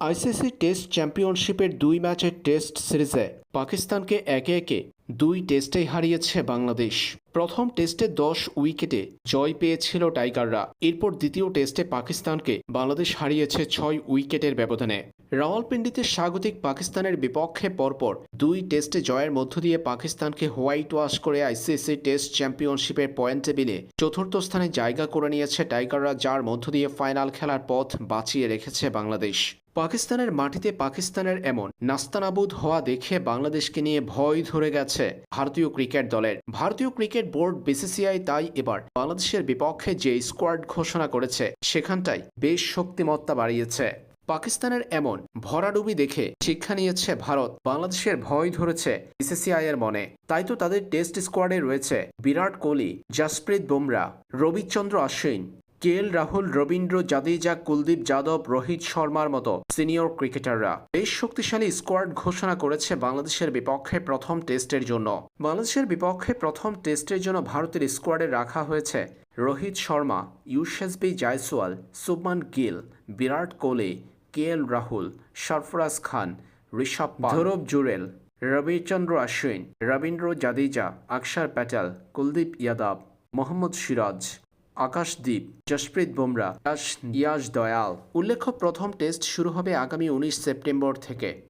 ICC test চ্যাম্পিয়নশিপের দুই ম্যাচের টেস্ট সিরিজে পাকিস্তানকে একে একে দুই টেস্টেই হারিয়েছে বাংলাদেশ। প্রথম টেস্টে দশ উইকেটে জয় পেয়েছিল টাইগাররা। এরপর দ্বিতীয় টেস্টে পাকিস্তানকে বাংলাদেশ হারিয়েছে ছয় উইকেটের ব্যবধানে। রাওয়ালপিন্ডিতে স্বাগতিক পাকিস্তানের বিপক্ষে পরপর দুই টেস্টে জয়ের মধ্য দিয়ে পাকিস্তানকে হোয়াইট ওয়াশ করে আইসিসি টেস্ট চ্যাম্পিয়নশিপের পয়েন্ট টেবিলে চতুর্থ স্থানে জায়গা করে নিয়েছে টাইগাররা, যার মধ্য দিয়ে ফাইনাল খেলার পথ বাঁচিয়ে রেখেছে বাংলাদেশ। পাকিস্তানের মাটিতে পাকিস্তানের এমন নাস্তানাবুদ হওয়া দেখে বাংলাদেশকে নিয়ে ভয় ধরে গেছে ভারতীয় ক্রিকেট দলের। ভারতীয় ক্রিকেট বোর্ড বিসিসিআই তাই এবার বাংলাদেশের বিপক্ষে যে স্কোয়াড ঘোষণা করেছে, সেখানটাই বেশ শক্তিমত্তা বাড়িয়েছে। পাকিস্তানের এমন ভরাডুবি দেখে শিক্ষা নিয়েছে ভারত, বাংলাদেশের ভয় ধরেছে বিসিসিআই এর মনে। তাই তো তাদের টেস্ট স্কোয়াডে রয়েছে বিরাট কোহলি, জাসপ্রীত বুমরা, রবিচন্দ্র অশ্বিন কে এল রাহুল, রবীন্দ্র জাদেজা, কুলদীপ যাদব, রোহিত শর্মার মতো সিনিয়র ক্রিকেটাররা বেশ শক্তিশালী স্কোয়াড ঘোষণা করেছে বাংলাদেশের বিপক্ষে প্রথম টেস্টের জন্য। বাংলাদেশের বিপক্ষে প্রথম টেস্টের জন্য ভারতের স্কোয়াডে রাখা হয়েছে রোহিত শর্মা ইউশেসবি জায়সওয়াল সুবমান গিল, বিরাট কোহলি কে এল রাহুল, সরফরাজ খান, ঋষভ ধরব জুরেল রবিচন্দ্র অশ্বিন রবীন্দ্র জাদেজা অক্ষর প্যাটেল, কুলদীপ যাদব, মোহাম্মদ সিরাজ। আকাশদীপ জসপ্রীত বুমরা ইয়াস দয়াল। উল্লেখ্য প্রথম টেস্ট শুরু হবে আগামী উনিশ সেপ্টেম্বর থেকে।